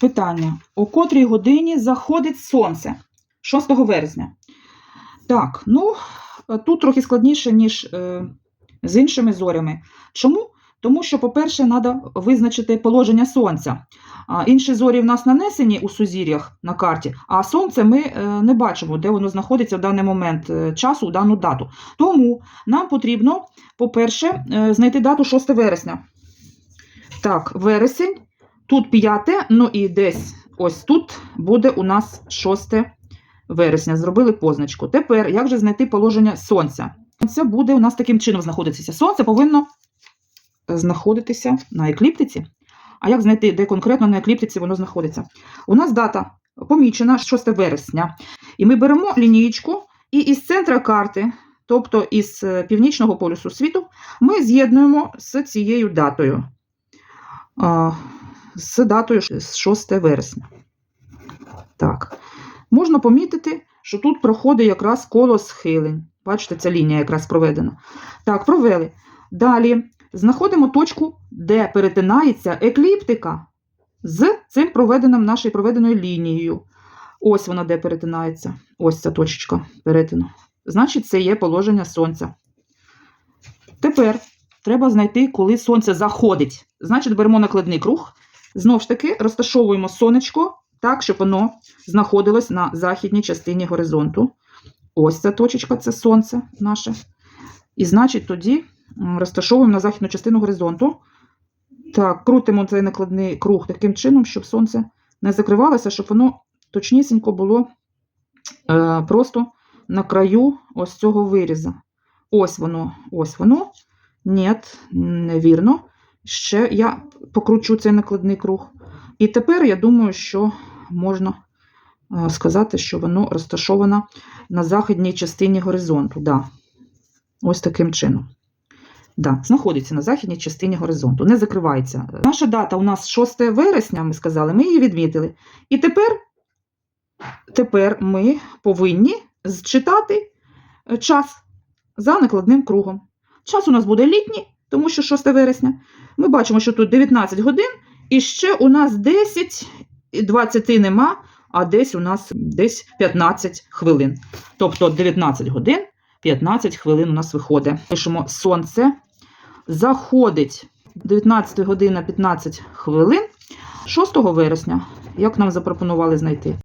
Питання. О котрій годині заходить сонце? 6 вересня. Так, ну, тут трохи складніше, ніж е, з іншими зорями. Чому? Тому що, по-перше, треба визначити положення сонця. А, інші зорі в нас нанесені у сузір'ях на карті, а сонце ми е, не бачимо, де воно знаходиться в даний момент е, часу, в дану дату. Тому нам потрібно, по-перше, е, знайти дату 6 вересня. Так, вересень, тут 5, ну і десь ось тут буде у нас 6 вересня. Зробили позначку. Тепер, як же знайти положення сонця? Це буде у нас таким чином знаходитися. Сонце повинно знаходитися на екліптиці. А як знайти, де конкретно на екліптиці воно знаходиться? У нас дата помічена 6 вересня. І ми беремо лінієчку і із центра карти, тобто із е, північного полюсу світу, ми з'єднуємо з цією датою. З датою 6 вересня. Так. Можна помітити, що тут проходить якраз коло схилень. Бачите, ця лінія якраз проведена. Так, провели. Далі знаходимо точку, де перетинається екліптика з цим проведеним нашою проведеною лінією. Ось вона де перетинається. Ось ця точечка перетину. Значить, це є положення сонця. Тепер треба знайти, коли сонце заходить. Значить, беремо накладний круг. Знову ж таки, розташовуємо сонечко так, щоб воно знаходилось на західній частині горизонту. Ось ця точечка це сонце наше. І значить, тоді розташовуємо на західну частину горизонту. Так, крутимо цей накладний круг таким чином, щоб сонце не закривалося, щоб воно точнісінько було е, просто на краю ось цього виріза. Ось воно, ось воно. Ні, невірно. Ще я покручу цей накладний круг. І тепер я думаю, що можна е, сказати, що воно розташовано на західній частині горизонту. Да. Ось таким чином. Да, знаходиться на західній частині горизонту, не закривається. Наша дата у нас 6 вересня, ми сказали, ми її відмітили. І тепер, тепер ми повинні зчитати е, час за накладним кругом. Час у нас буде літній, тому що 6 вересня. Ми бачимо, що тут 19 годин, і ще у нас 10, і 20 нема, а десь у нас десь 15 хвилин. Тобто 19 годин, 15 хвилин у нас виходить. Пишемо сонце заходить 19 година 15 хвилин 6 вересня, як нам запропонували знайти.